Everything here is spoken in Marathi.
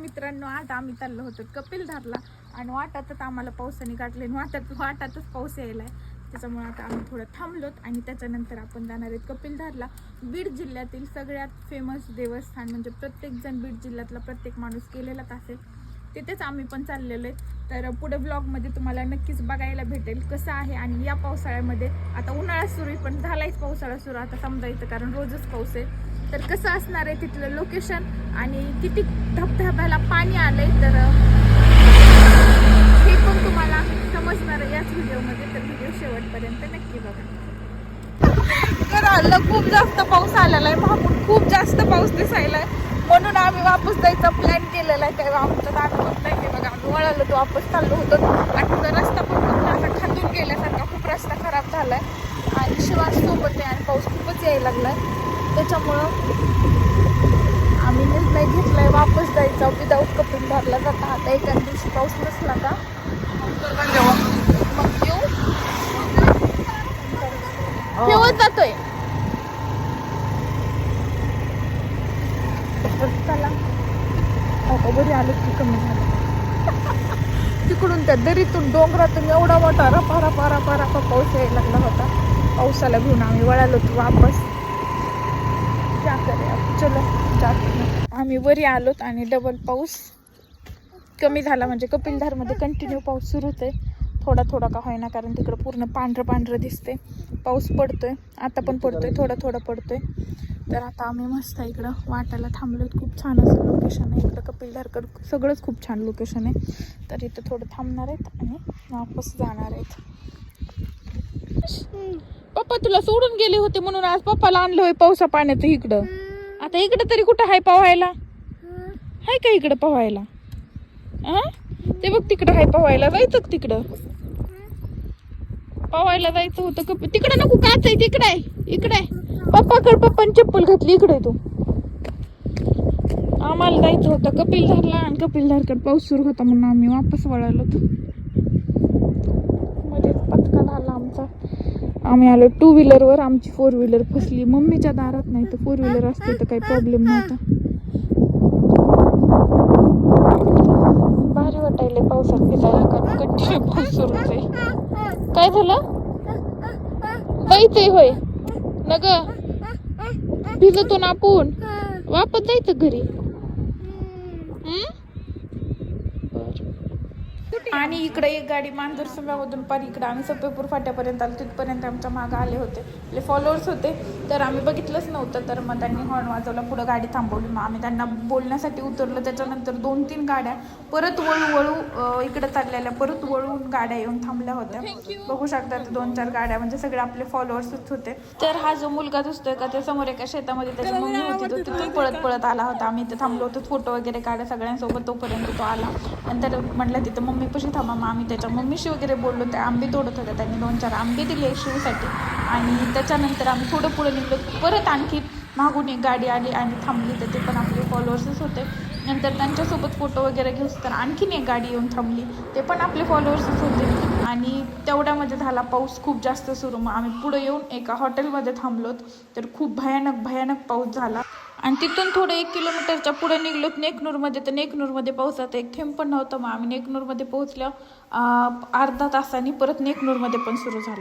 मित्रांनो आज आम्ही चाललो होतो कपिलधारला आणि वाटातच आम्हाला पावसाने गाठले आणि वाटात वाटातच पाऊस यायलाय. त्याच्यामुळे आता आम्ही थोडं थांबलोत आणि त्याच्यानंतर आपण जाणार आहेत कपिलधारला. बीड जिल्ह्यातील सगळ्यात फेमस देवस्थान म्हणजे प्रत्येकजण बीड जिल्ह्यातला प्रत्येक माणूस केलेलाच असेल. तिथेच आम्ही पण चाललेलो आहे. तर पुढे ब्लॉगमध्ये तुम्हाला नक्कीच बघायला भेटेल कसं आहे आणि या पावसाळ्यामध्ये आता उन्हाळा सुरू पण झालाच पावसाळा सुरू. आता समजायचं कारण रोजच पाऊस आहे. तर कसं असणार आहे तिथलं लोकेशन आणि किती धबधब्याला पाणी आलंय तर हे पण तुम्हाला समजणार आहे याच व्हिडिओमध्ये. तर व्हिडिओ शेवटपर्यंत नक्की बघा. तर आलं खूप जास्त पाऊस आलेला आहे. मागून खूप जास्त पाऊस दिसायला आहे म्हणून आम्ही वापस जायचा प्लॅन केलेला आहे. तेव्हा आमचं दाखवत नाही बघा आम्ही वळालो तो वापस चाललो होतो. आणि तुझा रस्ता पण खूप असा खातून गेल्यासारखा खूप रस्ता खराब झालाय. आणि शिवाय सोबत आहे आणि पाऊस यायला लागलाय. त्याच्यामुळं आम्ही निर्णय घेतलाय वापस जायचा. विदाऊट कपिल धरला जाता. आता एका दिवशी पाऊस नसला का? मग येऊ. ठेवत जातोय. चला. अहो, बरी आलो की कमी झालं. तिकडून त्या दरीतून डोंगरातून एवढा मोठा रपा रपा रपा रपा पाऊस यायला लागला होता. पावसाला घेऊन आम्ही वळालो होतो वापस. क्या करे चलो जातो आम्ही वरी आलोत आणि डबल पाऊस कमी झाला म्हणजे कपिलधारमध्ये कंटिन्यू पाऊस सुरूच आहे थोडा थोडा का होईना कारण तिकडं पूर्ण पांढरं पांढरं दिसते पाऊस पडतोय आता पण पडतोय थोडा थोडा पडतोय. तर आता आम्ही मस्त इकडं वाटायला थांबलो खूप छान असं लोकेशन आहे. इकडं कपिलधारकड सगळंच खूप छान लोकेशन आहे. तर इथं थोडं थांबणार आहेत आणि वापस जाणार आहेत. पप्पा तुला सोडून गेले होते म्हणून आज पप्पाला आणलं होय पावसा पाण्याचं इकडं. आता इकडं तरी कुठं हाय पवायला हाय का इकडं पवायला हा ते बघ तिकडं हाय पवायला जायचं तिकडं? पवायला जायचं होतं का? तिकडं नको काच आहे तिकडं आहे इकडे आहे. पप्पाकडे पप्पाने चप्पल घातली इकडे तू. आम्हाला जायचं होतं कपिलधारला आणि कपिलधारकडे पाऊस सुरू होता म्हणून आम्ही वापस वळालो मध्ये पथका झाला आमचा. आम्ही आलो टू व्हीलरवर आमची फोर व्हीलर फसली. मम्मीच्या दारात नाही तर फोर व्हीलर असते तर काही प्रॉब्लेम नव्हता. भारी वाटायले पावसात भिजायला कारण कंटिन्यू पाऊस सुरूच आहे. काय झालं? जायचंय होय. न ग भिजतो ना आपण. वापस जायचं घरी. हम्म? आणि इकडे एक गाडी मांजर सुम्यामधून पार इकडे. आम्ही सप्पेपूर फाट्यापर्यंत आलो तिथपर्यंत आमच्या मागं आले होते. आपले फॉलोअर्स होते. तर आम्ही बघितलंच नव्हतं. तर मग त्यांनी हॉर्न वाजवला पुढं गाडी थांबवली. मग आम्ही त्यांना बोलण्यासाठी उतरलो. त्याच्यानंतर दोन तीन गाड्या परत वळू वळू इकडे चाललेल्या परत वळून गाड्या येऊन थांबल्या होत्या. बघू शकता ते दोन चार गाड्या. म्हणजे सगळे आपले फॉलोअर्सच होते. तर हा जो मुलगा दिसतोय का त्या समोर एका शेतामध्ये त्याची मम्मी होती. तो तिथून पळत पळत आला होता. आम्ही इथे थांबलो होतो. फोटो वगैरे काढा सगळ्यांसोबत तोपर्यंत तो आला. नंतर म्हटलं तिथं मम्मी मम्मीपाशी थांबा मग आम्ही त्याच्या मम्मीशी वगैरे बोललो ते आंबे तोडत होते त्यांनी दोन चार आंबे दिले शिवसाठी. आणि त्याच्यानंतर आम्ही थोडं पुढे निघलो परत आणखी मागून एक गाडी आली आणि थांबली तर ते पण आपले फॉलोअर्सच होते. नंतर त्यांच्यासोबत फोटो वगैरे घेऊस तर आणखीन एक गाडी येऊन थांबली. ते पण आपले फॉलोअर्सच होते. आणि तेवढ्यामध्ये झाला पाऊस खूप जास्त सुरू. मग आम्ही पुढे येऊन एका हॉटेलमध्ये थांबलोत. तर खूप भयानक भयानक पाऊस झाला. आणि तिथून थोडं एक किलोमीटरच्या पुढे निघलोत नेकनूरमध्ये तर नेकनूरमध्ये पावसाचा एक थेंब पण नव्हतं. मग आम्ही नेकनूरमध्ये पोहोचल्या अर्धा तासाने परत नेकनूरमध्ये पण सुरू झालं.